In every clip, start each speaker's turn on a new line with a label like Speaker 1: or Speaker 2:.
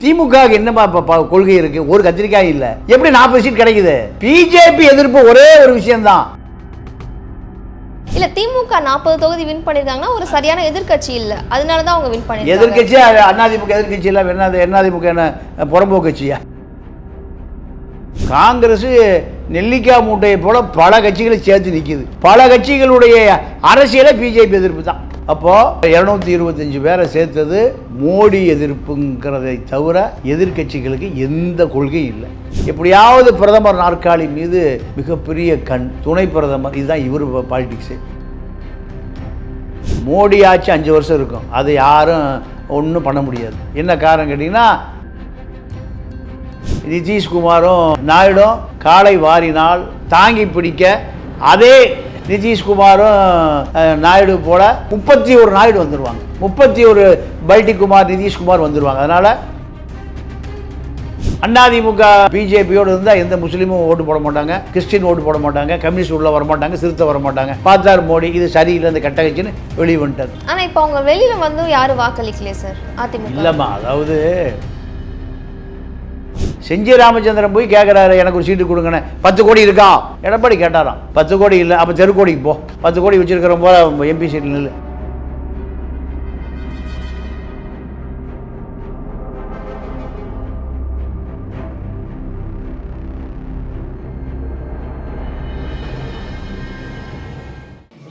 Speaker 1: திமுக ப- கொள்கை இருக்கு? ஒரு கத்திரிக்காய் இல்ல. எப்படி நாற்பது சீட் கிடைக்குது? பிஜேபி எதிர்ப்பு ஒரே ஒரு விஷயம்தான்.
Speaker 2: இல்ல திமுக நாற்பது தொகுதி வின் பண்ணிருக்காங்கன்னா ஒரு சரியான எதிர்க்கட்சி இல்ல. அதனால தான் அவங்க வின் பண்ணிருக்காங்க.
Speaker 1: எதிர்கட்சி அதிமுக எதிர்கட்சி இல்லை அதிமுக என்ன புறம்போக்கு கட்சியா? காங்கிரஸ் நெல்லிக்காய் மூட்டையை போல பல கட்சிகளை சேர்த்து நிற்கிது பல கட்சிகளுடைய அரசியலை பிஜேபி எதிர்ப்பு தான். அப்போது இருநூத்தி இருபத்தஞ்சு பேரை சேர்த்தது மோடி எதிர்ப்புங்கிறதை தவிர எதிர்க்கட்சிகளுக்கு எந்த கொள்கையும் இல்லை. எப்படியாவது பிரதமர் நாற்காலி மீது மிகப்பெரிய கண் துணை பிரதமர் இதுதான் இவர் பாலிடிக்ஸு மோடி ஆட்சி அஞ்சு வருஷம் இருக்கும். அதை யாரும் ஒன்றும் பண்ண முடியாது. என்ன காரணம் கேட்டிங்கன்னா நிதிஷ்குமாரும் நாயுடும் காலை வாரினால் தாங்கி பிடிக்க அதே நிதிஷ்குமாரும் நாயுடு போல முப்பத்தி ஒரு நாயுடு வந்துடுவாங்க முப்பத்தி ஒரு பல்டிகுமார் நிதிஷ்குமார் வந்துடுவாங்க அதனால் அதிமுக பிஜேபியோடு இருந்தால் எந்த முஸ்லீமும் ஓட்டு போட மாட்டாங்க. கிறிஸ்டின் ஓட்டு போட மாட்டாங்க. கம்யூனிஸ்ட் உள்ள வர மாட்டாங்க சிறுத்தை வர மாட்டாங்க. பார்த்தார் மோடி இது சரியில்லை இந்த கட்ட கட்சின்னு வெளியே வந்துட்டார்
Speaker 2: ஆனா இப்போ அவங்க வெளியில வந்து யாரும் வாக்களிக்கலையே சார்? அதிமுக.
Speaker 1: இல்லைம்மா அதாவது செஞ்சி ராமச்சந்திரன் போய் கேட்குறாரு எனக்கு ஒரு சீட்டு கொடுங்கண்ணே பத்து கோடி இருக்கா? எடப்பாடி கேட்டாராம். பத்து கோடி இல்லை அப்போ தெருக்கோடிக்கு போ. பத்து கோடி வச்சிருக்கிற போல எம்பி சீட்டில் நில்லு.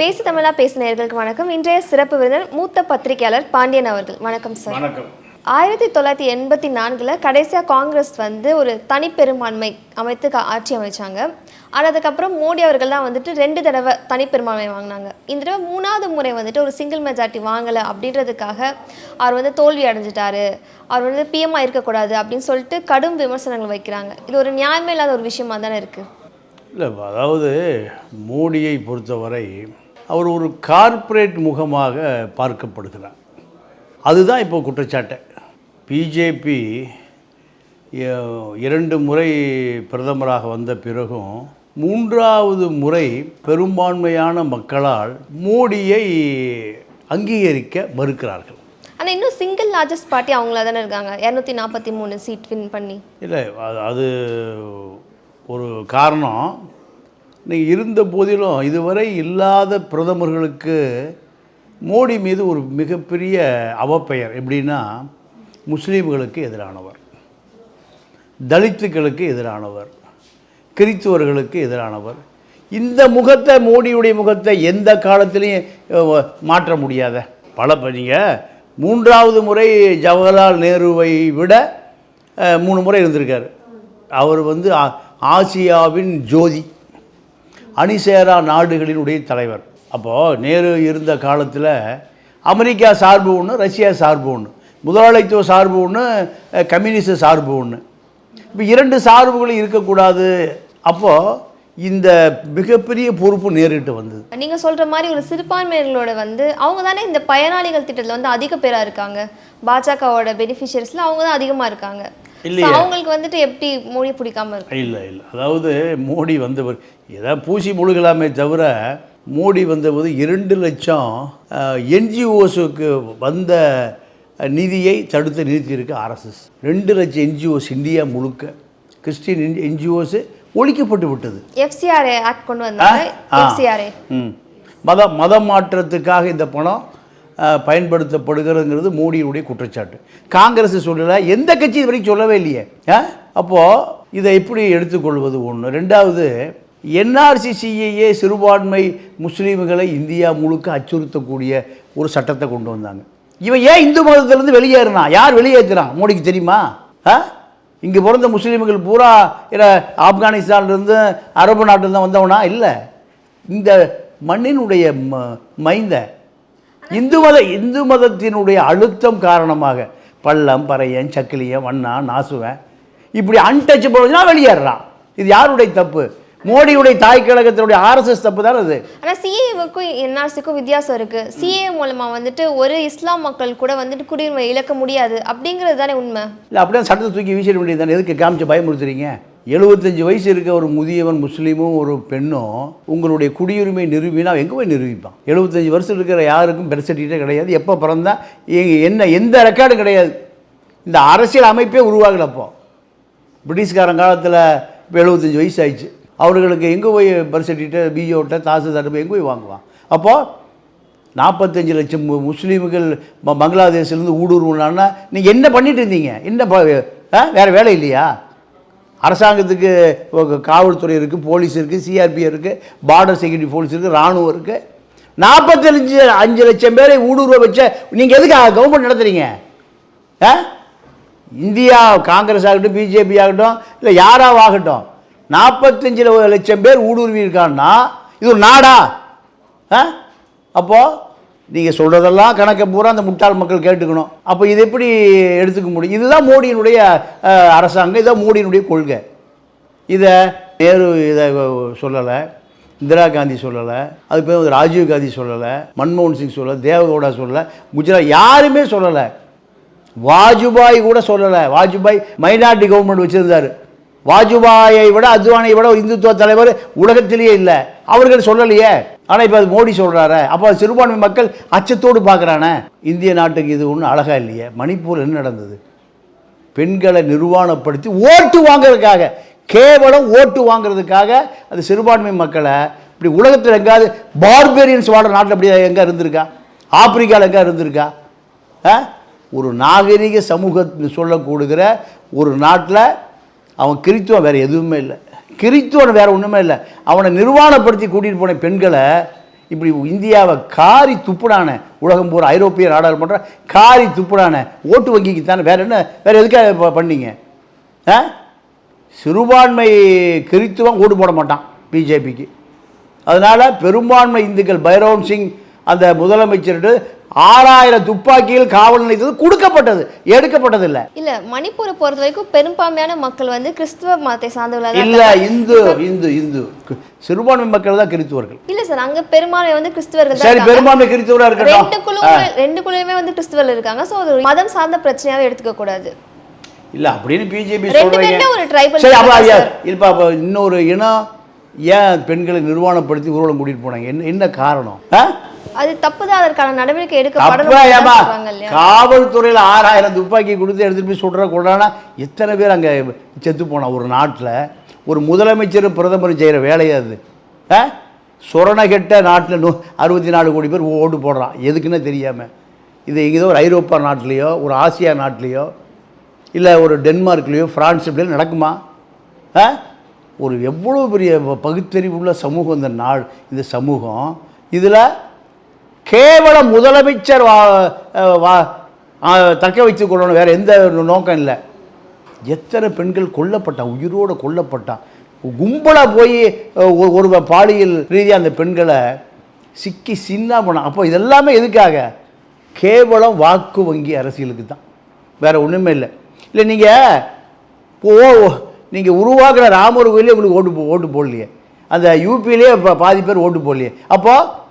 Speaker 2: பேசி தமிழா பேசு நேயர்களுக்கு வணக்கம். இன்றைய சிறப்பு விருந்தினர் மூத்த பத்திரிகையாளர் பாண்டியன் அவர்கள். வணக்கம் சார்.
Speaker 1: வணக்கம்.
Speaker 2: ஆயிரத்தி தொள்ளாயிரத்தி எண்பத்தி நான்கில் கடைசியாக காங்கிரஸ் வந்து ஒரு தனிப்பெரும்பான்மை அமைத்து ஆட்சி அமைச்சாங்க. ஆனால் அதுக்கப்புறம் மோடி அவர்கள் தான் வந்துட்டு ரெண்டு தடவை தனிப்பெரும்பான்மை வாங்கினாங்க. இந்த தடவை மூணாவது முறை வந்துட்டு ஒரு சிங்கிள் மெஜாரிட்டி வாங்கலை அப்படின்றதுக்காக அவர் வந்து தோல்வி அடைஞ்சிட்டாரு. அவர் வந்து பிஎம்ஆ இருக்கக்கூடாது அப்படின்னு சொல்லிட்டு கடும் விமர்சனங்கள் வைக்கிறாங்க. இது ஒரு நியாயமே இல்லாத ஒரு விஷயமா தானே இருக்குது
Speaker 1: இல்லை அதாவது மோடியை பொறுத்தவரை அவர் ஒரு கார்ப்பரேட் முகமாக பார்க்கப்படுகிறார். அதுதான் இப்போ குற்றச்சாட்டு. பிஜேபி இரண்டு முறை பிரதமராக வந்த பிறகும் மூன்றாவது முறை பெரும்பான்மையான மக்களால் மோடியை அங்கீகரிக்க மறுக்கிறார்கள்.
Speaker 2: ஆனால் இன்னும் சிங்கிள் லார்ஜஸ்ட் பார்ட்டி அவங்களா தானே இருக்காங்க? இரநூத்தி நாற்பத்தி மூணு சீட் வின் பண்ணி.
Speaker 1: இல்லை அது அது ஒரு காரணம். நீங்கள் இருந்த போதிலும் இதுவரை இல்லாத பிரதமர்களுக்கு மோடி மீது ஒரு மிகப்பெரிய அவப்பெயர். எப்படின்னா முஸ்லீம்களுக்கு எதிரானவர். தலித்துக்களுக்கு எதிரானவர். கிறித்துவர்களுக்கு எதிரானவர். இந்த முகத்தை மோடியுடைய முகத்தை எந்த காலத்திலையும் மாற்ற முடியாத. பல நீங்கள் மூன்றாவது முறை ஜவஹர்லால் நேருவை விட மூணு முறை இருந்திருக்காரு. அவர் வந்து ஆ- ஆசியாவின் ஜோதி அணிசேரா நாடுகளினுடைய தலைவர். அப்போது நேரு இருந்த காலத்தில் அமெரிக்கா சார்பு ஒன்று ரஷ்யா சார்பு ஒன்று முதலாளித்துவ சார்பு ஒன்று அஹ், கம்யூனிஸ்ட் சார்பு ஒன்று இப்போ இரண்டு சார்புகளும் இருக்கக்கூடாது. அப்போது இந்த மிகப்பெரிய பொறுப்பு நேரிட்டு வந்தது.
Speaker 2: நீங்க சொல்ற மாதிரி ஒரு சிறுபான்மையினர்களோட வந்து அவங்க தானே இந்த பயனாளிகள் திட்டத்துல வந்து அதிக பேரா இருக்காங்க. பாஜகவோட பெனிஃபிஷியரிஸ்ல அவங்க தான் அதிகமா இருக்காங்க. So,
Speaker 1: இல்லையே.
Speaker 2: அவங்களுக்கு வந்துட்டு எப்படி மொழி பிடிக்காம இருக்கு?
Speaker 1: இல்லை இல்லை. அதாவது மோடி வந்தவர் ஏதாவது பூசி முழுகலாமே தவிர மோடி வந்தபோது இரண்டு லட்சம் என்ஜிஓஸுக்கு வந்த நிதியை தடுத்து நிறுத்தியிருக்கு ஆர்எஸ்எஸ் ரெண்டு லட்சம் என்ஜிஓஸ் இந்தியா முழுக்க கிறிஸ்டின் என்ஜிஓஸ் ஒழிக்கப்பட்டு விட்டது.
Speaker 2: எஃப்சிஆர்ஏ ஆக்ட் கொண்டு வந்தாங்க. எஃப்சிஆர்ஏ
Speaker 1: ம். மத மத மாற்றத்துக்காக இந்த பணம் பயன்படுத்தப்படுகிறதுங்கிறது மோடியுடைய குற்றச்சாட்டு. காங்கிரஸ் சொல்லலை எந்த கட்சி இது வரைக்கும் சொல்லவே இல்லையே? அப்போது இதை எப்படி எடுத்துக்கொள்வது ஒன்று ரெண்டாவது என்ஆர்சி சிஏஏ சிறுபான்மை முஸ்லீம்களை இந்தியா முழுக்க அச்சுறுத்தக்கூடிய ஒரு சட்டத்தை கொண்டு வந்தாங்க. இவன் ஏன் இந்து மதத்திலேருந்து வெளியேறினான்? யார் வெளியேற்றுறான்? மோடிக்கு தெரியுமா? ஆ? இங்கே பிறந்த முஸ்லீம்கள் பூரா இல்லை ஆப்கானிஸ்தான்லேருந்து அரபு நாட்டில் வந்தவனா? இல்லை. இந்த மண்ணினுடைய ம மைந்த இந்து மத இந்து மதத்தினுடைய அழுத்தம் காரணமாக பள்ளம் பறையன் சக்கிலியன் வண்ணா நாசுவன் இப்படி அன்டச்சபிள் வெளியேறான் இது யாருடைய தப்பு? மோடியுடைய தாய் கழகத்தினுடைய ஆர்எஸ்எஸ் தப்பு தானே அது.
Speaker 2: ஆனா சிஏவுக்கும் என்ஆர்சிக்கும் வித்தியாசம் இருக்கு. சிஏ மூலமா வந்துட்டு ஒரு இஸ்லாம் மக்கள் கூட வந்துட்டு குடியுரிமை இழக்க முடியாது. அப்படிங்கிறது தானே உண்மை?
Speaker 1: இல்லை அப்படியே சட்டத்தை தூக்கி வீசிட வேண்டியது தானே. எதுக்கு காமிச்சு பயமுறுத்துறீங்க? எழுபத்தஞ்சு வயசு இருக்க ஒரு முதியவன் முஸ்லீமும் ஒரு பெண்ணும் உங்களுடைய குடியுரிமை நிரூபினா எங்கே போய் நிரூபிப்பான்? எழுபத்தஞ்சு வருஷம் இருக்கிற யாருக்கும் பெர்த் சர்டிஃபிகேட்டே கிடையாது. எப்போ பிறந்தா என்ன எந்த ரெக்கார்டும் கிடையாது. இந்த அரசியல் அமைப்பே உருவாகல அப்போ. பிரிட்டிஷ்காரன் காலத்தில் இப்போ எழுபத்தஞ்சி வயசு ஆயிடுச்சு. அவர்களுக்கு எங்கே போய் பர்த் சர்டிஃபிகேட் பிஓட்ட தாசில்தார் போய் எங்கே போய் வாங்குவான்? அப்போது நாற்பத்தஞ்சு லட்சம் முஸ்லீம்கள் பங்களாதேஷ்லேருந்து ஊடுருவலான்னா நீங்கள் என்ன பண்ணிட்டு இருந்தீங்க? என்ன ப- ஆ வேறு வேலை இல்லையா? அரசாங்கத்துக்கு காவல்துறை இருக்குது போலீஸ் இருக்குது சிஆர்பி இருக்குது பார்டர் செக்யூரிட்டி போலீஸ் இருக்குது இராணுவம் இருக்குது நாற்பத்தஞ்சு அஞ்சு லட்சம் பேரை ஊடுருவ வச்ச நீங்கள் எதுக்கு கவர்மெண்ட் நடத்துறீங்க? ஆ? இந்தியா காங்கிரஸ் ஆகட்டும் பிஜேபி ஆகட்டும் இல்லை யாராவது ஆகட்டும் நாற்பத்தஞ்சு லட்சம் பேர் ஊடுருவி இருக்கான்னா இது ஒரு நாடா? ஆ? அப்போது நீங்கள் சொல்கிறதெல்லாம் கணக்கை பூரா அந்த முட்டாள் மக்கள் கேட்டுக்கணும். அப்போ இது எப்படி எடுத்துக்க முடியும்? இதுதான் மோடியினுடைய அரசாங்கம் இதுதான் மோடியினுடைய கொள்கை. இதை நேரு இதை சொல்லலை இந்திரா காந்தி சொல்லலை அது பேர் ராஜீவ் காந்தி சொல்லலை மன்மோகன் சிங் சொல்லலை தேவகவுடா சொல்லலை குஜராத் யாருமே சொல்லலை. வாஜ்பாய் கூட சொல்லலை. வாஜ்பாய் மைனாரிட்டி கவர்மெண்ட் வச்சுருந்தார். வாஜ்பாயை விட அத்வானியை விட இந்துத்துவ தலைவர் உலகத்திலேயே இல்லை. அவர்கள் சொல்லலையே. ஆனால் இப்போ அது மோடி சொல்கிறாரு அப்போ சிறுபான்மை மக்கள் அச்சத்தோடு பார்க்குறானே. இந்திய நாட்டுக்கு இது ஒன்றும் அழகாக இல்லையே. மணிப்பூர் என்ன நடந்தது? பெண்களை நிர்வாணப்படுத்தி ஓட்டு வாங்குறதுக்காக கேவலம் ஓட்டு வாங்குறதுக்காக அது சிறுபான்மை மக்களை இப்படி உலகத்தில் எங்காவது பார்பேரியன்ஸ் வாழ நாட்டில் அப்படி எங்கே இருந்திருக்கா? ஆப்பிரிக்காவில் எங்கே இருந்திருக்கா? ஆ? ஒரு நாகரிக சமூகத்தை சொல்லக்கூடுகிற ஒரு நாட்டில் அவன் கிறித்துவம் வேறு எதுவுமே இல்லை. கிறித்துவம் வேறு ஒன்றுமே இல்லை. அவனை நிர்வாணப்படுத்தி கூட்டிகிட்டு போன பெண்களை இப்படி இந்தியாவை காரி துப்புடான உலகம் பூரா ஐரோப்பிய நாடாளுமன்ற காரி துப்புடான ஓட்டு வங்கிக்கு தானே வேறு என்ன வேறு எதுக்காக பண்ணீங்க? ஆ? சிறுபான்மை கிறித்துவம் ஓட்டு போட மாட்டான் பிஜேபிக்கு. அதனால் பெரும்பான்மை இந்துக்கள் பைரவன் சிங் அந்த முதலமைச்சர்கிட்ட ஆறாயிரம் துப்பாக்கிகள் காவல் நிலையத்தது கொடுக்கப்பட்டது. எடுக்கப்பட்டதில்லை.
Speaker 2: இல்ல மணிப்பூரை பொறுத்த வரைக்கும் பெரும்பான்மையான மக்கள் வந்து கிறிஸ்துவ மதத்தை சார்ந்தவர்களாக
Speaker 1: இல்லை இந்து இந்து இந்து. சிறுபான்மை மக்கள் தான் கிறித்துவர்கள்
Speaker 2: இல்ல சார் அங்க பெரும்பான்மை வந்து கிறிஸ்துவர்கள்
Speaker 1: சரி
Speaker 2: இருக்காங்க.
Speaker 1: பெரும்பான்மை கிறித்துவராக
Speaker 2: ரெண்டு
Speaker 1: இருக்கட்டும்
Speaker 2: குழுவும் ரெண்டு குழுவுமே வந்து கிறிஸ்துவர்கள் இருக்காங்க. சோ அது மதம் சார்ந்த பிரச்சனையாவே எடுத்துக்க கூடாது.
Speaker 1: இல்ல அப்படின்னு பிஜேபி
Speaker 2: ரெண்டு
Speaker 1: சொல்றீங்க. சரி அப்போ இப்போ இன்னொரு இனம் ஏன் பெண்களை நிர்வாணப்படுத்தி ஊர்வலம் கூட்டிட்டு போனாங்க? என்ன என்ன காரணம்?
Speaker 2: அது தப்புதான் அதற்கான நடவடிக்கை
Speaker 1: தப்பா
Speaker 2: எடுக்கப்படணும்
Speaker 1: காவல்துறையில் ஆறாயிரம் துப்பாக்கி கொடுத்து எடுத்துட்டு போய் சுடுற கொண்டானா எத்தனை பேர் அங்கே செத்து போனா? ஒரு நாட்டில் ஒரு முதலமைச்சர் பிரதமர் செய்கிற வேலையா அது. ஆ? சுரணகெட்ட நாட்டில் நூ அறுபத்தி நாலு கோடி பேர் ஓட்டு போடுறான். எதுக்குன்னு தெரியாமல் இது ஏதோ ஒரு ஐரோப்பா நாட்டிலேயோ ஒரு ஆசியா நாட்டிலேயோ இல்லை ஒரு டென்மார்க்லேயோ ஃப்ரான்ஸ் இப்படியோ நடக்குமா? ஆ? ஒரு எவ்வளோ பெரிய ப- பகுத்தறிவுள்ள சமூகம் இந்த நாள் இந்த சமூகம். இதில் கேவலம் முதலமைச்சர் வா வா தக்க வைத்து கொள்ளணும் வேறு எந்த நோக்கம் இல்லை. எத்தனை பெண்கள் கொல்லப்பட்டான் உயிரோடு கொல்லப்பட்டான் கும்பலாக போய் ஒரு- ஒரு பாலியல் ரீதியாக அந்த பெண்களை சிக்கி சின்ன போனான் அப்போ இதெல்லாமே எதுக்காக? கேவலம் வாக்கு வங்கி அரசியலுக்கு தான். வேறு ஒன்றுமே இல்லை. இல்லை நீங்கள் ஓ நீங்கள் உருவாக்குற ராமர் கோயிலே உங்களுக்கு ஓட்டு போ ஓட்டு போடலையே. அந்த யூபியிலே பாதி பேர் ஓட்டு போடலையே. அப்போது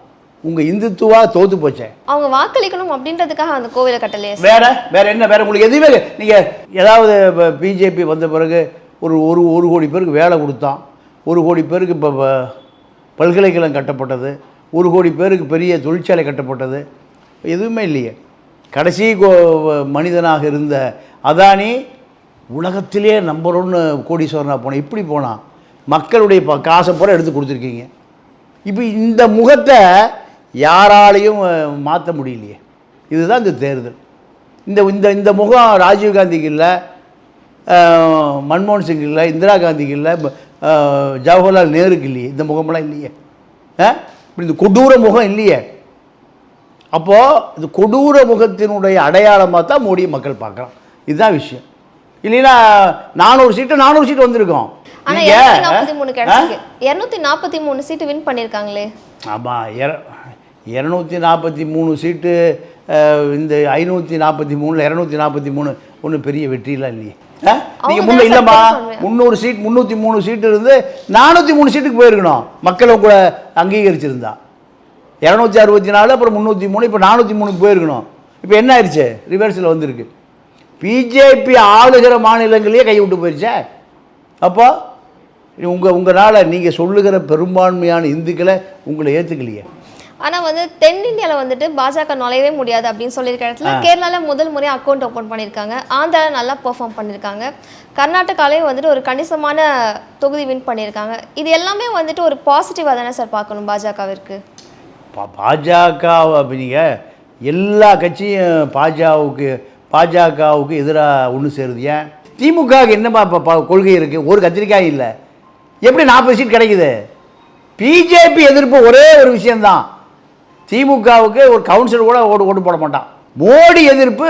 Speaker 1: உங்கள் இந்துத்துவா தோத்து போச்சே.
Speaker 2: அவங்க வாக்களிக்கணும் அப்படின்றதுக்காக அந்த கோவிலை கட்டலையே.
Speaker 1: வேற வேற என்ன வேற உங்களுக்கு எதுவுமே நீங்கள் ஏதாவது பிஜேபி வந்த பிறகு ஒரு ஒரு ஒரு கோடி பேருக்கு வேலை கொடுத்தான். ஒரு கோடி பேருக்கு இப்போ பல்கலைக்கழகம் கட்டப்பட்டது. ஒரு கோடி பேருக்கு பெரிய தொழிற்சாலை கட்டப்பட்டது. எதுவுமே இல்லையே. கடைசி கோ- மனிதனாக இருந்த அதானி உலகத்திலே நம்பர் ஒன்று கோடீஸ்வரனாக போனான் எப்படி போனான் மக்களுடைய ப காசை பூரா எடுத்து கொடுத்துருக்கீங்க. இப்போ இந்த முகத்தை யாராலையும் மாற்ற முடியலையே. இதுதான் இந்த தேர்தல். இந்த இந்த இந்த முகம் ராஜீவ் காந்திக்கு இல்லை மன்மோகன் சிங் இல்லை இந்திரா காந்திக்கு இல்லை ஜவஹர்லால் நேருக்கு இல்லையே. இந்த முகமெல்லாம் இல்லையே? இப்படி இந்த கொடூர முகம் இல்லையே. அப்போது இந்த கொடூர முகத்தினுடைய அடையாளமாக தான் மோடியை மக்கள் பார்க்குறான் இதுதான் விஷயம். இல்லைன்னா நானூறு சீட்டு நானூறு சீட்டு வந்திருக்கோம்.
Speaker 2: ஆனா
Speaker 1: நீங்க,
Speaker 2: இருநூத்தி நாற்பத்தி மூணு சீட்டு வின் பண்ணிருக்காங்களே.
Speaker 1: ஆமாம் இரநூத்தி நாற்பத்தி மூணு சீட்டு இந்த ஐநூற்றி நாற்பத்தி மூணில் இரநூத்தி நாற்பத்தி மூணு ஒன்றும் பெரிய வெற்றிலாம் இல்லையே. நீங்கள் முன்ன இல்லைம்மா. முந்நூறு சீட் முந்நூற்றி மூணு சீட்டு இருந்து நானூற்றி மூணு சீட்டுக்கு போயிருக்கணும். மக்களை கூட அங்கீகரிச்சிருந்தா. இரநூத்தி அறுபத்தி நாலு அப்புறம் முந்நூற்றி மூணு இப்போ நானூற்றி மூணுக்கு போயிருக்கணும். இப்போ என்ன ஆயிடுச்சு? ரிவர்ஸில் வந்திருக்கு. பிஜேபி ஆளுகிற மாநிலங்களையே கை விட்டு போயிருச்சே. அப்போ உங்கள் உங்களால் நீங்கள் சொல்லுகிற பெரும்பான்மையான இந்துக்களை உங்களை ஏற்றுக்கலையே
Speaker 2: ஆனால் வந்து தென்னிந்தியாவில் வந்துட்டு பாஜக நுழையவே முடியாது அப்படின்னு சொல்லியிருக்க இடத்துல கேரளாவில் முதல் முறையாக அக்கௌண்ட் ஓப்பன் பண்ணியிருக்காங்க. ஆந்திராவில் நல்லா பெர்ஃபார்ம் பண்ணியிருக்காங்க. கர்நாடகாலையும் வந்துட்டு ஒரு கணிசமான தொகுதி வின் பண்ணியிருக்காங்க. இது எல்லாமே வந்துட்டு ஒரு பாசிட்டிவாக தானே சார் பார்க்கணும் பாஜகவிற்கு?
Speaker 1: பாஜக நீங்கள் எல்லா கட்சியும் பாஜகவுக்கு பாஜகவுக்கு எதிராக ஒன்று சேருது. ஏன்? திமுகவுக்கு என்னப்பா இப்போ கொள்கை இருக்குது ஒரு கத்திரிக்காய் இல்லை. எப்படி நாற்பது சீட் கிடைக்குது? பிஜேபி எதிர்ப்பு ஒரே ஒரு விஷயம்தான். திமுகவுக்கு ஒரு கவுன்சிலர் கூட ஓட்டு ஓட்டு போட மாட்டான். மோடி எதிர்ப்பு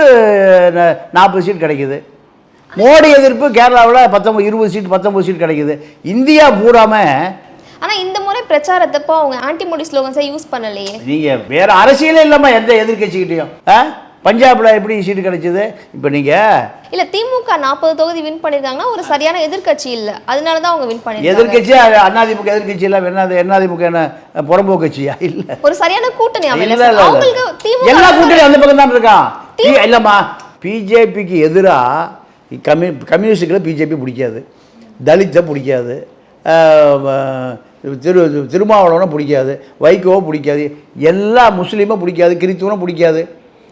Speaker 1: நாற்பது சீட் கிடைக்குது. மோடி எதிர்ப்பு கேரளாவில் பத்தொம்பது இருபது சீட் பத்தொம்பது சீட் கிடைக்குது. இந்தியா பூராமல்
Speaker 2: ஆனால் இந்த முறை பிரச்சாரத்தப்போ அவங்க ஆன்டி மோடி ஸ்லோகன்ஸை யூஸ் பண்ணலையே.
Speaker 1: நீங்கள் வேற அரசியலே இல்லாமல் எந்த எதிர்கட்சிக்கிட்டையும் ஆ? பஞ்சாபில் எப்படி சீட்டு கிடைச்சது? இப்போ நீங்கள்
Speaker 2: இல்ல திமுக நாற்பது தொகுதி வின் பண்ணிருக்காங்கன்னா ஒரு சரியான எதிர்க்கட்சி இல்ல. அதனால தான் அவங்க வின் பண்ணிருக்காங்க.
Speaker 1: எதிர்கட்சி அதிமுக எதிர்கட்சி எல்லாம் என்ன என்னாதிமுக என்ன புறம்போக்கு கட்சியா இல்லை.
Speaker 2: ஒரு சரியான கூட்டணி
Speaker 1: இல்ல, இல்ல, இல்ல.
Speaker 2: அவங்களுக்கு
Speaker 1: எல்லா கூட்டணியும் அந்த பக்கம் தான் இருக்கான் இல்லைம்மா. பிஜேபிக்கு எதிராக கம்யூ கம்யூனிஸ்டுகளை பிஜேபி பிடிக்காது. தலித்தை பிடிக்காது. திரு திருமாவளவனை பிடிக்காது. வைகோவை பிடிக்காது. எல்லா முஸ்லீமும் பிடிக்காது. கிறித்துவனும் பிடிக்காது.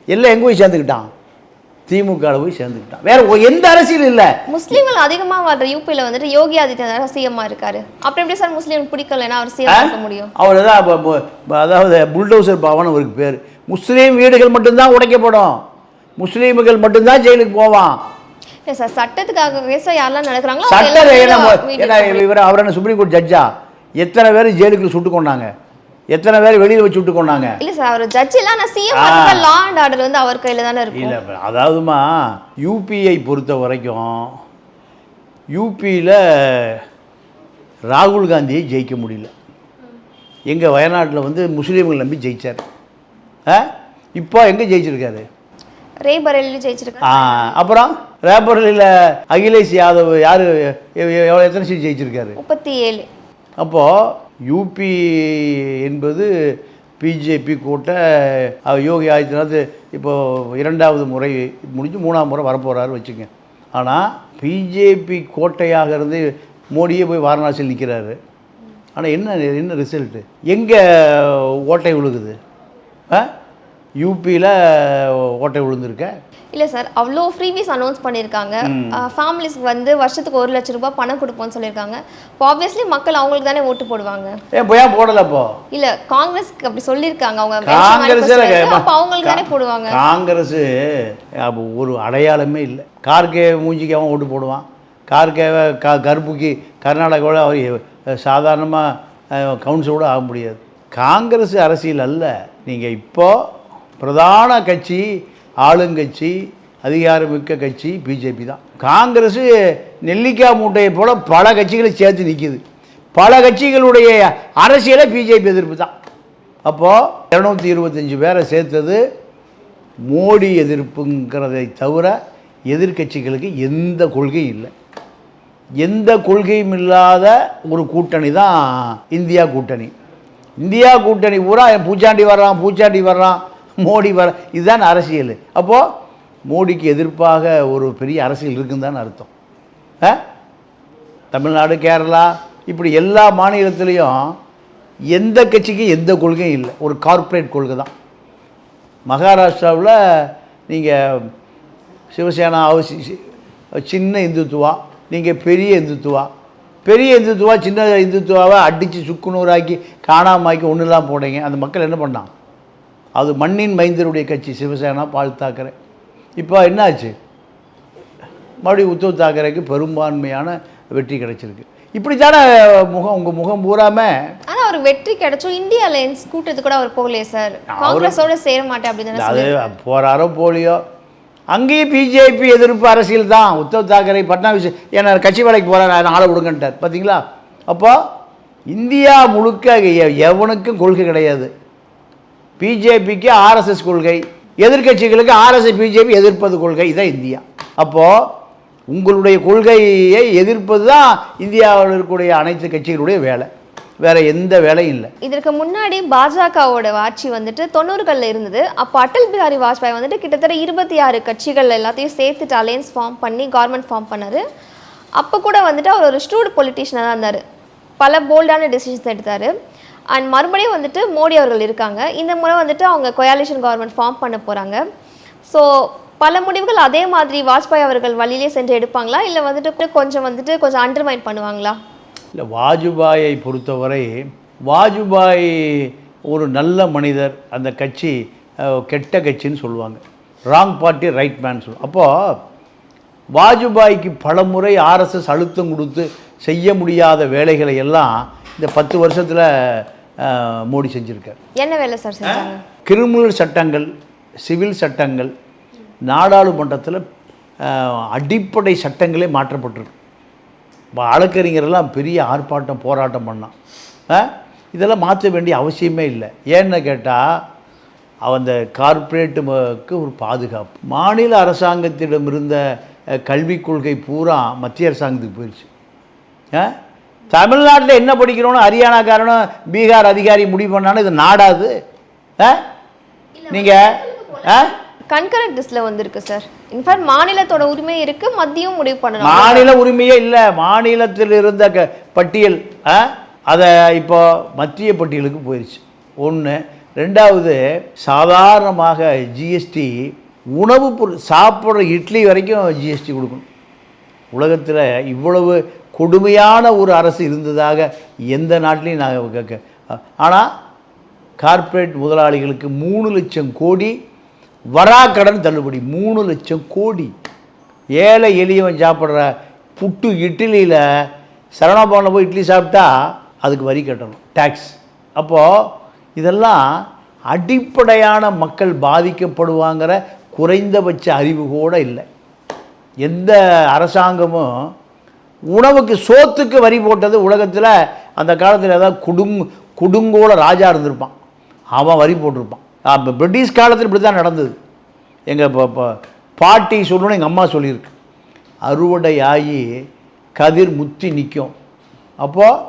Speaker 1: எல்லாம் எங்கே போய் சேர்ந்துக்கிட்டான்? திமுகவில் போய் சேர்ந்துக்கிட்டான். வேற எந்த அரசியலும் இல்லை.
Speaker 2: முஸ்லீம்கள் அதிகமா வாழ்ற யூபில வந்துட்டு யோகி ஆதித்யநாத் சிஎம்மா இருக்காரு. அப்புறம் எப்படி சார் முஸ்லீம் பிடிக்கலன்னா அவர் சிஎம் இருக்க முடியும்.
Speaker 1: அவர் தான் அதாவது புல்டோசர் பவன் அவருக்கு பேர். முஸ்லீம் வீடுகள் மட்டும்தான் உடைக்கப்படும். முஸ்லீம்கள் மட்டும்தான் ஜெயிலுக்கு போவான்.
Speaker 2: சார் சட்டத்துக்காக சார் யாரெல்லாம் நடக்கிறாங்களோ
Speaker 1: சட்டம் இவர் அவர் என்ன சுப்ரீம் கோர்ட் ஜட்ஜா? எத்தனை பேர் ஜெயிலுக்குள்ள சுட்டு கொண்டாங்க. எத்தனை பேர் வெளியில் வச்சு சுட்டு கொண்டாங்க?
Speaker 2: இல்ல சார் அவர் ஜட்ஜ் இல்ல ஆனா சிஎம் லா அண்ட் ஆர்டர் வந்து அவர் கையில தானே இருக்கும்.
Speaker 1: இல்லை அதாவதுமா யூபிஐ பொறுத்த வரைக்கும் யூபியில் ராகுல் காந்தியை ஜெயிக்க முடியல. எங்கள் வயநாட்டில் வந்து முஸ்லீம்கள் நம்பி ஜெயிச்சார். ஆ? இப்போ எங்கே ஜெயிச்சிருக்காரு?
Speaker 2: ரேபரேலி ஜெயிச்சிருக்காரு.
Speaker 1: ஆ அப்புறம் ரேபரலியில் அகிலேஷ் யாதவ் யார் எவ்வளோ எத்தனை சீட் ஜெயிச்சிருக்காரு?
Speaker 2: முப்பத்தி ஏழு.
Speaker 1: அப்போது யூபி என்பது பிஜேபி கூட்ட யோகி ஆதித்யநாத் இப்போது இரண்டாவது முறை முடிஞ்சு மூணாம் முறை வரப்போகிறாரு வச்சுங்க ஆனால் பிஜேபி கோட்டையாக இருந்து மோடியே போய் வாரணாசியில் நிற்கிறாரு ஆனால் என்ன என்ன ரிசல்ட்டு எங்கே ஓட்டை விழுகுது? ஆ? யூபியில் ஓட்டை விழுந்திருக்க?
Speaker 2: இல்ல சார் அவ்வளோ ஃப்ரீபீஸ் அனௌன்ஸ் பண்ணியிருக்காங்க ஃபேமிலிஸ்க்கு வந்து வருஷத்துக்கு ஒரு லட்சம் ரூபாய் பணம் கொடுப்போம்னு சொல்லியிருக்காங்க இப்போ ஆப்வியஸ்லி மக்கள் அவங்களுக்கு தானே ஓட்டு போடுவாங்க.
Speaker 1: ஏன் போய் போடலை அப்போ
Speaker 2: இல்ல காங்கிரஸ்க்கு அப்படி சொல்லியிருக்காங்க அவங்க
Speaker 1: காங்கிரஸ்.
Speaker 2: அப்ப அவங்களுக்கு தானே போடுவாங்க.
Speaker 1: காங்கிரஸ் அப்போ ஒரு அடையாளமே இல்லை. கார்கே மூஞ்சிக்கு அவன் ஓட்டு போடுவான். கார்கேவை க கருப்புக்கு கர்நாடகாவில் அவர் சாதாரணமாக கவுன்சிலோடு ஆக முடியாது. காங்கிரஸ் அரசியல் அல்ல. நீங்கள் இப்போ பிரதான கட்சி ஆளுங்கட்சி அதிகாரமிக்க கட்சி பிஜேபி தான். காங்கிரஸ் நெல்லிக்காய் மூட்டையை போல் பல கட்சிகளை சேர்த்து நிற்கிது பல கட்சிகளுடைய அரசியலை பிஜேபி எதிர்ப்பு தான். அப்போது இரநூத்தி இருபத்தஞ்சி பேரை சேர்த்தது மோடி எதிர்ப்புங்கிறதை தவிர எதிர்க்கட்சிகளுக்கு எந்த கொள்கையும் இல்லை. எந்த கொள்கையும் இல்லாத ஒரு கூட்டணி தான் இந்தியா கூட்டணி. இந்தியா கூட்டணி பூரா பூச்சாண்டி வர்றான் பூச்சாண்டி வர்றான். மோடி வர இதுதான் அரசியல். அப்போது மோடிக்கு எதிர்ப்பாக ஒரு பெரிய அரசியல் இருக்குன்னு தான் அர்த்தம். ஆ? தமிழ்நாடு கேரளா இப்படி எல்லா மாநிலத்திலையும் எந்த கட்சிக்கும் எந்த கொள்கையும் இல்லை. ஒரு கார்ப்பரேட் கொள்கை தான். மகாராஷ்டிராவில் நீங்கள் சிவசேனா அவசி சி- சின்ன இந்துத்துவா நீங்கள் பெரிய இந்துத்துவா. பெரிய இந்துத்துவா சின்ன இந்துத்துவாவை அடித்து சுக்குநூறாக்கி காணாமாக்கி ஒன்றுலாம் போடுங்க. அந்த மக்கள் என்ன பண்ணாங்க? அது மண்ணின் மைந்தருடைய கட்சி சிவசேனா பால் தாக்கரே. இப்போ என்னாச்சு? மறுபடியும் உத்தவ் தாக்கரேக்கு பெரும்பான்மையான வெற்றி கிடைச்சிருக்கு. இப்படி தானே முகம் உங்கள் முகம் பூராமல்
Speaker 2: ஆனா அவர் வெற்றி கிடைச்சும் இந்தியா அலையன்ஸ் கூட்டத்துக்கு கூட அவர் போகலையே சார். காங்கிரஸோட சேர மாட்டேன் அப்படின்னு
Speaker 1: அது போகிறாரோ போலியோ? அங்கேயும் பிஜேபி எதிர்ப்பு அரசியல் தான். உத்தவ் தாக்கரே பட்னாவிஸ் என்ன கட்சி வேலைக்கு போகிறார் ஆளை விடுங்கன்ட்டார். பார்த்தீங்களா அப்போ இந்தியா முழுக்க எவனுக்கும் கொள்கை கிடையாது. பிஜேபிக்கு ஆர்எஸ்எஸ் கொள்கை எதிர்க்கட்சிகளுக்கு ஆர்எஸ்எஸ் பிஜேபி எதிர்ப்பது கொள்கை இதான் இந்தியா. அப்போது உங்களுடைய கொள்கையை எதிர்ப்பது தான் இந்தியாவில் இருக்கக்கூடிய அனைத்து கட்சிகளுடைய வேலை. வேற எந்த வேலையும் இல்லை.
Speaker 2: இதற்கு முன்னாடி பாஜகவோட ஆட்சி வந்துட்டு தொண்ணூறுகளில் இருந்தது. அப்போ அடல் பிஹாரி வாஜ்பாய் வந்துட்டு கிட்டத்தட்ட இருபத்தி ஆறு கட்சிகள் எல்லாத்தையும் சேர்த்துட்டு அலையன்ஸ் ஃபார்ம் பண்ணி கவர்மெண்ட் ஃபார்ம் பண்ணார். அப்போ கூட வந்துட்டு அவர் ஒரு ஸ்டூட் பொலிட்டிஷியனாக தான் இருந்தார். பல போல்டான டெசிஷன்ஸ் எடுத்தார். அண்ட் மறுபடியும் வந்துட்டு மோடி அவர்கள் இருக்காங்க. இந்த முறை வந்துட்டு அவங்க கொயாலிஷன் கவர்மெண்ட் ஃபார்ம் பண்ண போகிறாங்க ஸோ பல முடிவுகள் அதே மாதிரி வாஜ்பாய் அவர்கள் வழியிலே சென்று எடுப்பாங்களா? இல்லை வந்துட்டு கொஞ்சம் வந்துட்டு கொஞ்சம் அண்டர்மைன் பண்ணுவாங்களா?
Speaker 1: இல்லை வாஜ்பாயை பொறுத்தவரை வாஜ்பாய் ஒரு நல்ல மனிதர். அந்த கட்சி கெட்ட கட்சின்னு சொல்லுவாங்க. ராங் பார்ட்டி ரைட் மேன் சொல்லுவோம் அப்போது வாஜ்பாய்க்கு பல முறை ஆர்எஸ்எஸ் அழுத்தம் கொடுத்து செய்ய முடியாத வேலைகளை எல்லாம் இந்த பத்து வருஷத்தில் மோடி செஞ்சுருக்கார்.
Speaker 2: என்ன வேலை சார்
Speaker 1: கிரிமினல் சட்டங்கள் சிவில் சட்டங்கள் நாடாளுமன்றத்தில் அடிப்படை சட்டங்களே மாற்றப்பட்டிருக்கு. வழக்கறிஞரெல்லாம் பெரிய ஆர்ப்பாட்டம் போராட்டம் பண்ணான்? இதெல்லாம் மாற்ற வேண்டிய அவசியமே இல்லை. ஏன்னு கேட்டால் அந்த கார்ப்பரேட்டுக்கு ஒரு பாதுகாப்பு. மாநில அரசாங்கத்திடம் இருந்த கல்விக் கொள்கை பூரா மத்திய அரசாங்கத்துக்கு போயிடுச்சு தமிழ்நாட்டில் என்ன படிக்கிறோன்னு ஹரியானாக்காரனும் பீகார் அதிகாரி முடிவு பண்ணாலும் இது நாடாது. ஆ? நீங்கள் ஆ?
Speaker 2: கன்கரண்ட் லிஸ்ட்டில் வந்திருக்கு சார். இன்ஃபேக்ட் மாநிலத்தோட உரிமை இருக்கு மத்தியும் முடிவு பண்ணணும்
Speaker 1: மாநில உரிமையே இல்லை. மாநிலத்தில் இருந்த க பட்டியல் ஆ? அதை இப்போ மத்திய பட்டியலுக்கு போயிடுச்சு ஒன்று ரெண்டாவது சாதாரணமாக ஜிஎஸ்டி உணவுப் பொருள் சாப்பிட்ற இட்லி வரைக்கும் ஜிஎஸ்டி கொடுக்கணும். உலகத்தில் இவ்வளவு கொடுமையான ஒரு அரசு இருந்ததாக எந்த நாட்டிலையும் நாங்கள் கேட்க ஆனால் கார்ப்பரேட் முதலாளிகளுக்கு மூணு லட்சம் கோடி வராக்கடன் தள்ளுபடி மூணு லட்சம் கோடி. ஏழை எளியவன் சாப்பிட்ற புட்டு இட்லியில் சரணபவனில் போய் இட்லி சாப்பிட்டா அதுக்கு வரி கட்டணும் டேக்ஸ் அப்போது இதெல்லாம் அடிப்படையான மக்கள் பாதிக்கப்படுவாங்கிற குறைந்தபட்ச அறிவு கூட இல்லை. எந்த அரசாங்கமும் உணவுக்கு சோத்துக்கு வரி போட்டது உலகத்தில் அந்த காலத்தில் ஏதாவது குடுங் குடுங்கோல ராஜா இருந்திருப்பான். அவன் வரி போட்டிருப்பான். அப்போ பிரிட்டிஷ் காலத்தில் இப்படி தான் நடந்தது. எங்கள் இப்போ இப்போ பாட்டி சொல்லணும்னு எங்கள் அம்மா சொல்லியிருக்கு. அறுவடை ஆகி கதிர் முத்தி நிற்கும் அப்போது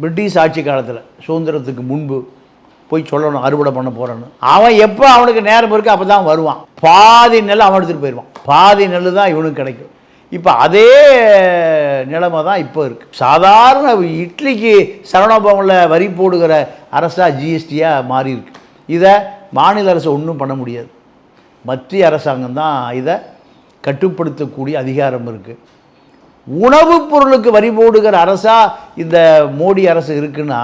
Speaker 1: பிரிட்டிஷ் ஆட்சி காலத்தில் சுதந்திரத்துக்கு முன்பு போய் சொல்லணும் அறுவடை பண்ண போகிறேன்னு அவன் எப்போ அவனுக்கு நேரம் இருக்கு அப்போ தான் வருவான். பாதி நெல் அவன் எடுத்துகிட்டு போயிடுவான் பாதி நெல் தான் இவனுக்கு கிடைக்கும். இப்போ அதே நிலைமை தான் இப்போ இருக்குது சாதாரண இட்லிக்கு சரவணபவனில் வரி போடுகிற அரசாக ஜிஎஸ்டியாக மாறி இருக்கு. இதை மாநில அரசு ஒன்றும் பண்ண முடியாது. மத்திய அரசாங்கம் தான் இதை கட்டுப்படுத்தக்கூடிய அதிகாரம் இருக்குது உணவுப் பொருளுக்கு வரி போடுகிற அரசாக இந்த மோடி அரசு இருக்குன்னா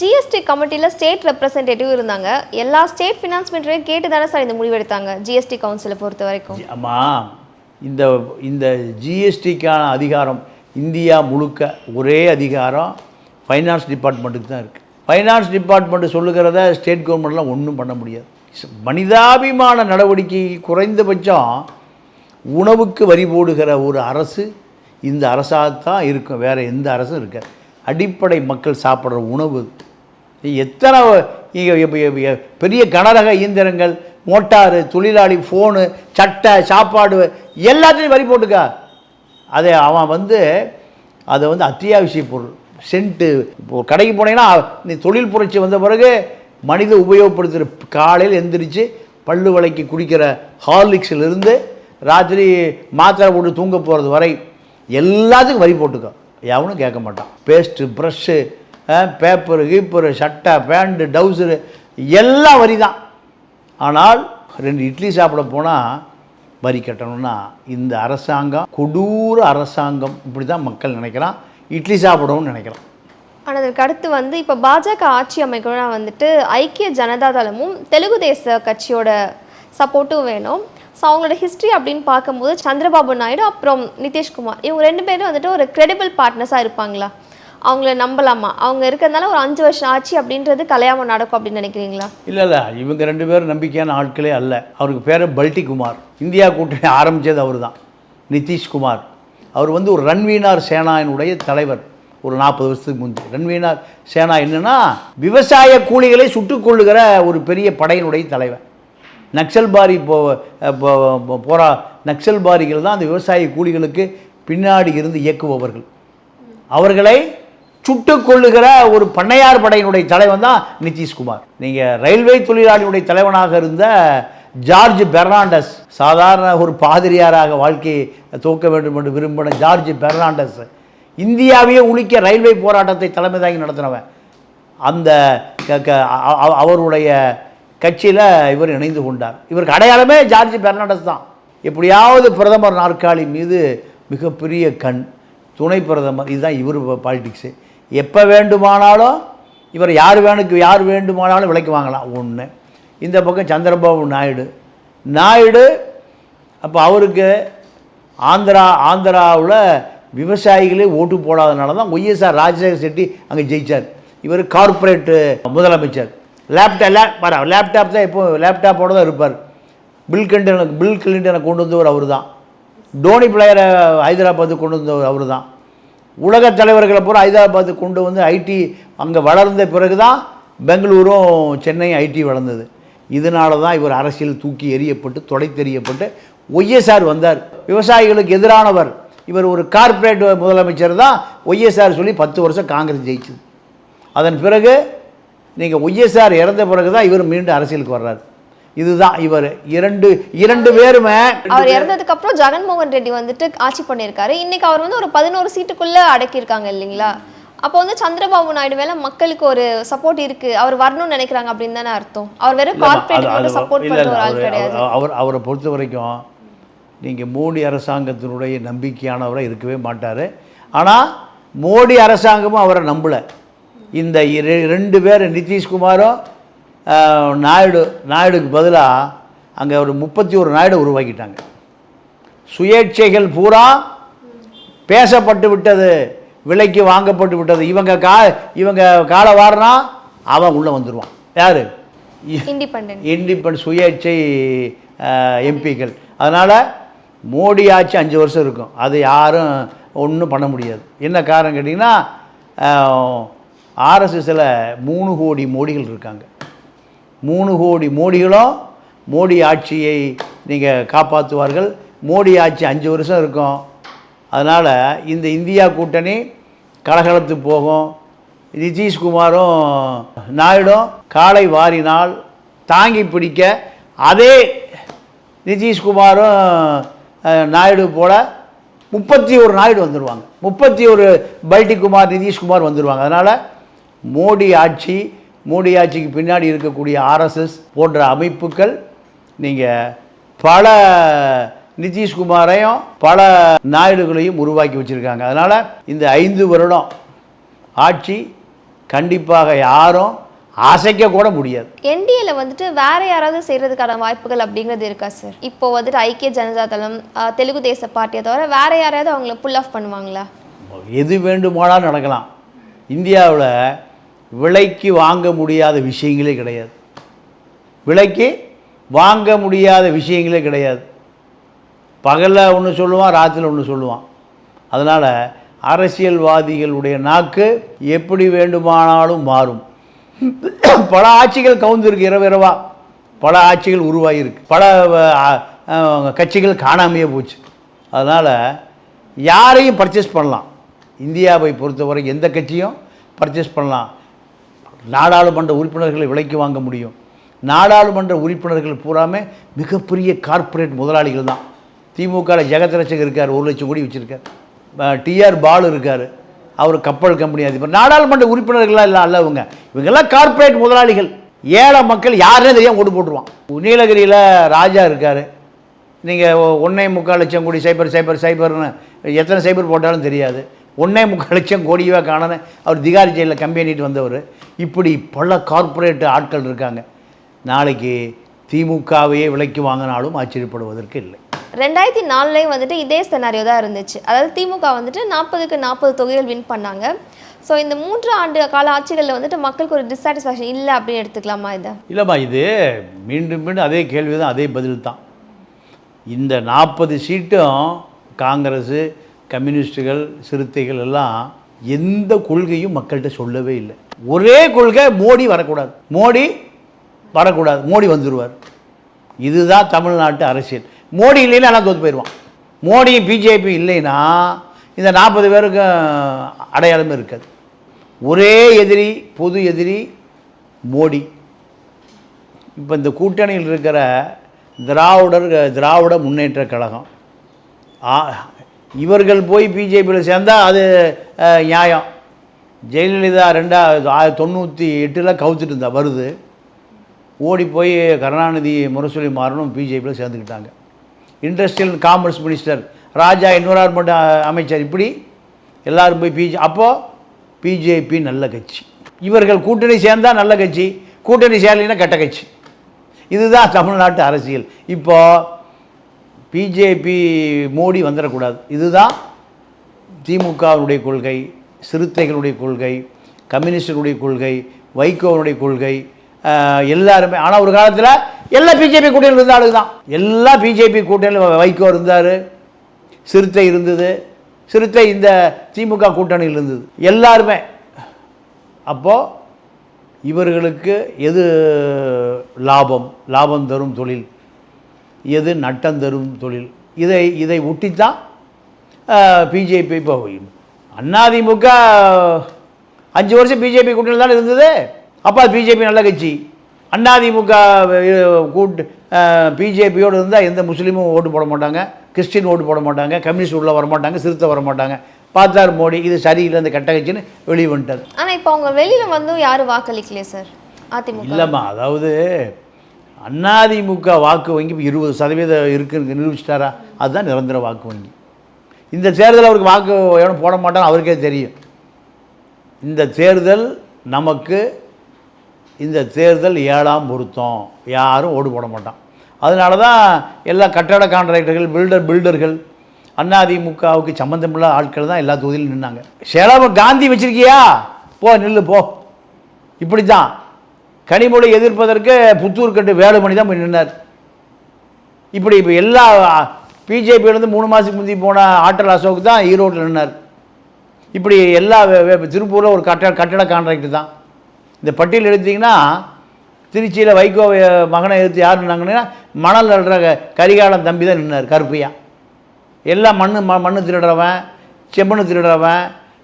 Speaker 2: ஜிஎஸ்டி கமிட்டியில் ஸ்டேட் ரெப்ரசன்டேட்டிவ் இருந்தாங்க. எல்லா ஸ்டேட் ஃபினான்ஸ் மினிஸ்டரையும் கேட்டு தானே சார் இந்த முடிவெடுத்தாங்க ஜிஎஸ்டி கவுன்சிலை பொறுத்த வரைக்கும்.
Speaker 1: அம்மா இந்த இந்த ஜிஎஸ்டிக்கான அதிகாரம் இந்தியா முழுக்க ஒரே அதிகாரம் ஃபைனான்ஸ் டிபார்ட்மெண்ட்டுக்கு தான் இருக்குது ஃபைனான்ஸ் டிபார்ட்மெண்ட்டு சொல்லுகிறத ஸ்டேட் கவர்மெண்ட்லாம் ஒன்றும் பண்ண முடியாது. மனிதாபிமான நடவடிக்கை குறைந்தபட்சம் உணவுக்கு வரி போடுகிற ஒரு அரசு இந்த அரசாகத்தான் இருக்கும். வேறு எந்த அரசும் இருக்காது. அடிப்படை மக்கள் சாப்பிட்ற உணவு. எத்தனை பெரிய கனரக இயந்திரங்கள் மோட்டாரு தொழிலாளி ஃபோனு சட்டை சாப்பாடு எல்லாத்துலேயும் வரி போட்டுக்கா. அதை அவன் வந்து அதை வந்து அத்தியாவசிய பொருள் சென்ட்டு இப்போ கடைக்கு போனீங்கன்னா நீ தொழில் புரட்சி வந்த பிறகு மனித உபயோகப்படுத்துகிற காலையில் எந்திரிச்சு பல்லு வலைக்கு குடிக்கிற ஹார்லிக்ஸிலிருந்து ராத்திரி மாத்திரை போட்டு தூங்க போகிறது வரை எல்லாத்துக்கும் வரி போட்டுக்கோ. எவனும் கேட்க மாட்டான். பேஸ்ட்டு ப்ரஷ்ஷு பேப்பரு கீப்பரு சட்டை பேண்ட்டு டவுசரு எல்லாம் வரி தான் ஆனால் ரெண்டு இட்லி சாப்பிட போனால் வரி கட்டணும்னா இந்த அரசாங்கம் கொடூர அரசாங்கம் இப்படி தான் மக்கள் நினைக்கிறான். இட்லி சாப்பிடணும்னு நினைக்கிறான்.
Speaker 2: ஆனால் அதற்கு அடுத்து வந்து இப்போ பாஜக ஆட்சி அமைக்கணும்னா வந்துட்டு ஐக்கிய ஜனதா தளமும் தெலுங்கு தேச கட்சியோட சப்போர்ட்டும் வேணும். ஸோ அவங்களோட ஹிஸ்ட்ரி அப்படின்னு பார்க்கும்போது சந்திரபாபு நாயுடு அப்புறம் நிதிஷ்குமார் இவங்க ரெண்டு பேரும் வந்துட்டு ஒரு கிரெடிபிள் பார்ட்னர்ஸாக இருப்பாங்களா? அவங்கள நம்பலாமா? அவங்க இருக்கிறதுனால ஒரு அஞ்சு வருஷம் ஆச்சு அப்படின்றது கலையாமல் நடக்கும் அப்படின்னு நினைக்கிறீங்களா?
Speaker 1: இல்லை இல்லை. இவங்க ரெண்டு பேரும் நம்பிக்கையான ஆட்களே அல்ல. அவருக்கு பேர் பல்டி குமார். இந்தியா கூட்டணி ஆரம்பித்தது அவர் தான் நிதிஷ்குமார் அவர் வந்து ஒரு ரன்வீனார் சேனாயினுடைய தலைவர். ஒரு நாற்பது வருஷத்துக்கு முந்தி. ரன்வீனார் சேனா என்னன்னா விவசாய கூலிகளை சுட்டுக்கொள்ளுகிற ஒரு பெரிய படையினுடைய தலைவர். நக்சல்பாரி பாரி போ- போ- போரா நக்சல்பாரிகள் தான் அந்த விவசாய கூலிகளுக்கு பின்னாடி இருந்து இயக்குபவர்கள். அவர்களை சுட்டு கொள்ளுகிற ஒரு பண்ணையார் படையினுடைய தலைவன் தான் நிதிஷ்குமார். நீங்கள் ரயில்வே தொழிலாளியுடைய தலைவனாக இருந்த ஜார்ஜ் பெர்னாண்டஸ் சாதாரண ஒரு பாதிரியாராக வாழ்க்கையை துவக்க வேண்டும் என்று விரும்பின ஜார்ஜ் பெர்னாண்டஸ் இந்தியாவையே உழிக்க ரயில்வே போராட்டத்தை தலைமை தாங்கி நடத்தினவன். அந்த க- க- அவருடைய கட்சியில் இவர் இணைந்து கொண்டார். இவருக்கு அடையாளமே ஜார்ஜ் பெர்னாண்டஸ் தான். எப்படியாவது பிரதமர் நாற்காலி மீது மிகப்பெரிய கண் துணை பிரதமர் இதுதான் இவர் பாலிடிக்ஸு எப்போ வேண்டுமானாலும் இவர் யார் வேணுக்கு யார் வேண்டுமானாலும் விலைக்கு வாங்கலாம். ஒன்று இந்த பக்கம் சந்திரபாபு நாயுடு. நாயுடு அப்போ அவருக்கு ஆந்திரா ஆந்திராவில் விவசாயிகளே ஓட்டு போடாதனால தான் ஒய்எஸ்ஆர் ராஜசேகர் செட்டி அங்கே ஜெயிச்சார். இவர் கார்ப்பரேட்டு முதலமைச்சர். லேப்டாப் லே வர லேப்டாப் தான் இப்போ லேப்டாப்போடு தான் இருப்பார். பில் கிளின்டன் பில் கிளின்டனை கொண்டு வந்தவர் அவர் தான் டோனி பிளேயரை ஹைதராபாத்துக்கு கொண்டு வந்தவர் அவர் தான் உலக தலைவர்களை பூரா ஹைதராபாத்துக்கு கொண்டு வந்து ஐடி அங்கே வளர்ந்த பிறகு தான் பெங்களூரும் சென்னை ஐடி வளர்ந்தது. இதனால தான் இவர் அரசியல் தூக்கி எறியப்பட்டு தொடைத்தெறியப்பட்டு ஒய்எஸ்ஆர் வந்தார். விவசாயிகளுக்கு எதிரானவர். இவர் ஒரு கார்ப்பரேட் முதலமைச்சர் தான் ஒய்எஸ்ஆர் சொல்லி பத்து வருஷம் காங்கிரஸ் ஜெயிச்சது. அதன் பிறகு நீங்கள் ஒய்எஸ்ஆர் இறந்த பிறகு தான் இவர் மீண்டும் அரசியலுக்கு வர்றார். இதுதான் இவர். இரண்டு இரண்டு பேருமே.
Speaker 2: அவர் இறந்ததுக்கு அப்புறம் ஜெகன்மோகன் ரெட்டி வந்துட்டு ஆட்சி பண்ணியிருக்காரு. இன்னைக்கு அவர் வந்து ஒரு பதினோரு சீட்டுக்குள்ள அடக்கியிருக்காங்க இல்லைங்களா? அப்போ வந்து சந்திரபாபு நாயுடு மேல மக்களுக்கு ஒரு சப்போர்ட் இருக்கு. அவர் வரணும்னு நினைக்கிறாங்க அப்படின்னு தானே அர்த்தம். அவர் வெறும் கார்பரேட்
Speaker 1: அது-
Speaker 2: சப்போர்ட் பண்ற ஒரு ஆள் கிடையாது.
Speaker 1: அவர் அவர் பொறுத்த வரைக்கும் நீங்கள் மோடி அரசாங்கத்தினுடைய நம்பிக்கையானவராக இருக்கவே மாட்டார். ஆனால் மோடி அரசாங்கமும் அவரை நம்பலை. இந்த ரெண்டு பேர் நிதிஷ்குமாரும் நாயுடு நாயுடுக்கு பதிலாக அங்கே ஒரு முப்பத்தி ஒரு நாயுடு உருவாக்கிட்டாங்க. சுயேட்சைகள் பூரா பேசப்பட்டு விட்டது விலைக்கு வாங்கப்பட்டு விட்டது. இவங்க கா இவங்க காலை வாரினா அவன் உள்ளே வந்துடுவான் யார்? இண்டிபெண்ட் சுயேட்சை எம்பிக்கள். அதனால் மோடி ஆட்சி அஞ்சு வருஷம் இருக்கும். அது யாரும் ஒன்றும் பண்ண முடியாது. என்ன காரணம் கேட்டிங்கன்னா ஆர்எஸ்எஸில் மூணு கோடி மோடிகள் இருக்காங்க. மூணு கோடி மோடிகளும் மோடி ஆட்சியை நீங்கள் காப்பாற்றுவார்கள் மோடி ஆட்சி அஞ்சு வருஷம் இருக்கும். அதனால் இந்த இந்தியா கூட்டணி கலகலத்து போகும். நிதிஷ்குமாரும் நாயுடும் காலை வாரினால் தாங்கி பிடிக்க அதே நிதிஷ்குமாரும் நாயுடு போல முப்பத்தி ஒரு நாயுடு வந்துடுவாங்க முப்பத்தி ஒரு பல்டிகுமார் நிதிஷ்குமார் வந்துடுவாங்க அதனால் மோடி ஆட்சி மோடி ஆட்சிக்கு பின்னாடி இருக்கக்கூடிய ஆர்எஸ்எஸ் போன்ற அமைப்புகள் நீங்கள் பல நிதிஷ்குமாரையும் பல நாயுடுகளையும் உருவாக்கி வச்சுருக்காங்க. அதனால் இந்த ஐந்து வருடம் ஆட்சி கண்டிப்பாக யாரும் அசைக்க கூட முடியாது.
Speaker 2: என்டிஏல வந்துட்டு வேற யாராவது செய்யறதுக்கான வாய்ப்புகள் அப்படிங்கிறது இருக்கா சார்? இப்போ வந்துட்டு ஐக்கிய ஜனதா தளம் தெலுங்கு தேச பார்ட்டியை தவிர வேற யாரையாவது அவங்கள புல் ஆஃப் பண்ணுவாங்களா?
Speaker 1: எது வேண்டுமானாலும் நடக்கலாம். இந்தியாவில் விலைக்கு வாங்க முடியாத விஷயங்களே கிடையாது. விலைக்கு வாங்க முடியாத விஷயங்களே கிடையாது. பகலில் ஒன்று சொல்லுவான் ராத்திரியில் ஒன்று சொல்லுவான். அதனால் அரசியல்வாதிகளுடைய நாக்கு எப்படி வேண்டுமானாலும் மாறும். பல ஆட்சிகள் கவுந்திருக்கு இரவு இரவா. பல ஆட்சிகள் உருவாகியிருக்கு. பல கட்சிகள் காணாமையே போச்சு. அதனால் யாரையும் பர்ச்சேஸ் பண்ணலாம். இந்தியாவை பொறுத்தவரை எந்த கட்சியும் பர்ச்சேஸ் பண்ணலாம். நாடாளுமன்ற உறுப்பினர்களை விலைக்கு வாங்க முடியும். நாடாளுமன்ற உறுப்பினர்கள் பூராமே மிகப்பெரிய கார்ப்பரேட் முதலாளிகள் தான். திமுகவில் ஜெகத்ரட்சக் இருக்கார் ஒரு லட்சம் கோடி வச்சுருக்கார். டிஆர் பாலு இருக்கார். அவர் கப்பல் கம்பெனி அதிபர். நாடாளுமன்ற உறுப்பினர்கள்லாம் இல்லை அல்ல இவங்க. இவங்கெல்லாம் கார்ப்பரேட் முதலாளிகள். ஏழை மக்கள் யாருன்னே தெரியாமல் ஓட்டு போட்டுருவான். நீலகிரியில் ராஜா இருக்கார். நீங்கள் ஒன்றே முக்கால் லட்சம் கோடி சைபர் சைபர் சைபர்னு எத்தனை சைபர் போட்டாலும் தெரியாது. ஒன்றே முக்கால் லட்சம் கோடியவே காணன்னு அவர் திகாரி ஜெயிலில் கம்பெனிட்டு வந்தவர். இப்படி பல கார்ப்பரேட் ஆட்கள் இருக்காங்க. நாளைக்கு திமுகவையே விலைக்கு வாங்கினாலும் ஆச்சரியப்படுவதற்கு இல்லை.
Speaker 2: ரெண்டாயிரத்தி நாலுலேயும் வந்துட்டு இதே செனாரியோ தான் இருந்துச்சு. அதாவது திமுக வந்துட்டு நாற்பதுக்கு நாற்பது தொகைகள் வின் பண்ணாங்க. ஸோ இந்த மூன்று ஆண்டு கால ஆட்சிகளில் வந்துட்டு மக்களுக்கு ஒரு டிஸாட்டிஸ்ஃபேக்ஷன் இல்லை அப்படின்னு எடுத்துக்கலாமா இதை?
Speaker 1: இல்லைம்மா இது மீண்டும் மீண்டும் அதே கேள்வி தான் அதே பதில் தான் இந்த நாற்பது சீட்டும் காங்கிரஸு கம்யூனிஸ்டுகள் சிறுத்தைகள் எல்லாம் எந்த கொள்கையும் மக்கள்கிட்ட சொல்லவே இல்லை. ஒரே கொள்கை மோடி வரக்கூடாது. மோடி வரக்கூடாது. மோடி வந்துடுவார் இதுதான் தமிழ்நாட்டு அரசியல். மோடி இல்லைன்னா எல்லாம் தோற்று போயிடுவான். மோடி பிஜேபி இல்லைன்னா இந்த நாற்பது பேருக்கு அடையாளமே இருக்காது. ஒரே எதிரி பொது எதிரி மோடி. இப்போ இந்த கூட்டணியில் இருக்கிற திராவிடர் திராவிட முன்னேற்ற கழகம். இவர்கள் போய் பிஜேபியில் சேர்ந்தால் அது நியாயம். ஜெயலலிதா ரெண்டா ஆயிரத்தி தொண்ணூற்றி எட்டில் கவுத்துட்டு இருந்தா வருது. ஓடி போய் கருணாநிதி முரசொலி மாறனும் பிஜேபியில் சேர்ந்துக்கிட்டாங்க. Industrial commerce minister Raja environment அமைச்சர் இப்படி எல்லாரும் போய் பிஜே அப்போது பிஜேபி நல்ல கட்சி. இவர்கள் கூட்டணி சேர்ந்தால் நல்ல கட்சி கூட்டணி சேரலைன்னா கெட்ட கட்சி. இதுதான் தமிழ்நாட்டு அரசியல். இப்போது பிஜேபி மோடி வந்துடக்கூடாது. இதுதான் திமுகவுடைய கொள்கை சிறுத்தைகளுடைய கொள்கை கம்யூனிஸ்டுடைய கொள்கை வைகோவனுடைய கொள்கை எல்லாருமே ஆனால் ஒரு காலத்தில் எல்லா பிஜேபி கூட்டணியில் இருந்த ஆளுங்க தான். எல்லா பிஜேபி கூட்டணியில் வைகோ இருந்தார் சிறுத்தை இருந்தது சிறுத்தை இந்த திமுக கூட்டணியில் இருந்தது. எல்லாருமே. அப்போது இவர்களுக்கு எது லாபம்? லாபம் தரும் தொழில். எது நட்டம் தரும் தொழில்? இதை இதை ஒட்டித்தான் பிஜேபி இப்போ அதிமுக அஞ்சு வருஷம் பிஜேபி கூட்டணியில் தானே இருந்தது? அப்போ அது பிஜேபி நல்ல கட்சி. அதிமுக கூட்டு பிஜேபியோடு இருந்தால் எந்த முஸ்லீமும் ஓட்டு போட மாட்டாங்க. கிறிஸ்டின் ஓட்டு போட மாட்டாங்க. கம்யூனிஸ்ட் உள்ளே வர மாட்டாங்க சிறுத்தை வர மாட்டாங்க. பார்த்தார் மோடி இது சரியில்லை இந்த கெட்ட கட்சின்னு வெளியே வந்துட்டார்.
Speaker 2: ஆனா இப்போ அவங்க வெளியில வந்தும் யாரும் வாக்களிக்கலையே சார்? அதிமுக.
Speaker 1: இல்லைம்மா அதாவது அதிமுக வாக்கு வங்கி இப்போ இருபது சதவீதம் இருக்குன்னு நிரூபிச்சிட்டாரா? அதுதான் நிரந்தர வாக்கு வங்கி. இந்த தேர்தல் அவருக்கு வாக்கு எவனும் போட மாட்டான்னு அவருக்கே தெரியும். இந்த தேர்தல் நமக்கு இந்த தேர்தல் ஏழாம் பொருத்தம். யாரும் ஓடு போட மாட்டான். அதனால தான் எல்லா கட்டட கான்ட்ராக்டர்கள் பில்டர் பில்டர்கள் அதிமுகவுக்கு சம்மந்தமில்லாத ஆட்கள் தான் எல்லா தொகுதியிலும் நின்னாங்க. செலவு காந்தி வச்சுருக்கியா? போ நில்லு போ. இப்படி தான் கனிமொழி எதிர்ப்பதற்கு புத்தூர் கட்டு வேலுமணி தான் போய் நின்றார் இப்படி இப்போ எல்லா பிஜேபியிலேருந்து மூணு மாதத்துக்கு முந்தி போன ஆட்டல் அசோக் தான் ஈரோட்டில் நின்னார். இப்படி எல்லா வே- திருப்பூரில் ஒரு கட்ட கட்டட கான்ட்ராக்ட் தான். இந்த பட்டியல் எடுத்தீங்கன்னா திருச்சியில் வைகோ மகனை எடுத்து யார் நின்னாங்கன்னா மணல் அல்ற கரிகாலம் தம்பி தான் நின்னார் கருப்பையா. எல்லாம் மண்ணு ம மண்ணு திருடுறவன் செம்மண்ணு திருடுறவன்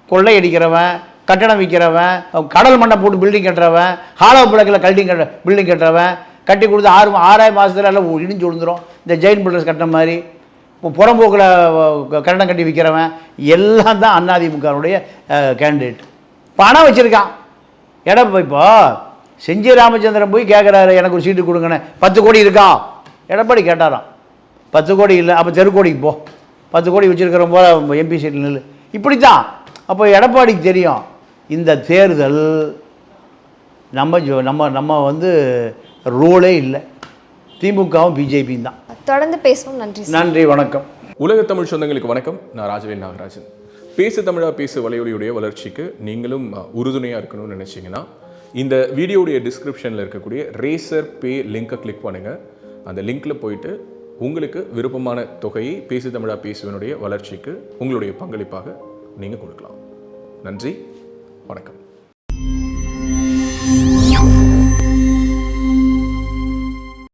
Speaker 1: கொள்ளையடிக்கிறவன் கட்டடம் விற்கிறவன் கடல் மண்டை போட்டு பில்டிங் கட்டுறவன் ஹாலோ பிளக்கில் கல்டிங் கட்ட பில்டிங் கட்டுறவன் கட்டி கொடுத்து ஆறு ஆறாயிரம் மாதத்துல எல்லாம் இடிஞ்சு விழுந்துரும். இந்த ஜெயின் பில்டர்ஸ் கட்டின மாதிரி. இப்போ புறம்போக்கில் கட்டடம் கட்டி விற்கிறவன் எல்லாம் தான் அதிமுகவுடைய கேண்டிடேட் பணம் வச்சுருக்கான். இடம் இப்போ செஞ்சி ராமச்சந்திரன் போய் கேட்குறாரு எனக்கு ஒரு சீட்டு கொடுங்கண்ணே பத்து கோடி இருக்கா? எடப்பாடி கேட்டாராம். பத்து கோடி இல்லை அப்போ தெருக்கோடிக்கு போ. பத்து கோடி வச்சுருக்கிற போல எம்பி சீட்டில் நில்லு. இப்படி தான் அப்போ எடப்பாடிக்கு தெரியும். இந்த தேர்தல் நம்ம ஜோ- நம்ம நம்ம வந்து ரோலே இல்லை. திமுகவும் பிஜேபியும் தான்.
Speaker 2: தொடர்ந்து பேசுவோம். நன்றி சார்.
Speaker 1: நன்றி வணக்கம்.
Speaker 3: உலக தமிழ் சொந்தங்களுக்கு வணக்கம். நான் ராஜவேல் நாகராஜன். பேசு தமிழா பேசு வலையொலியுடைய வளர்ச்சிக்கு நீங்களும் உறுதுணையாக இருக்கணும்னு நினச்சிங்கன்னா இந்த வீடியோடைய டிஸ்கிரிப்ஷனில் இருக்கக்கூடிய ரேசர் பே லிங்கை கிளிக் பண்ணுங்கள் அந்த லிங்க்கில் போயிட்டு உங்களுக்கு விருப்பமான தொகையை பேசு தமிழா பேசுவனுடைய வளர்ச்சிக்கு உங்களுடைய பங்களிப்பாக நீங்கள் கொடுக்கலாம். நன்றி. வணக்கம்.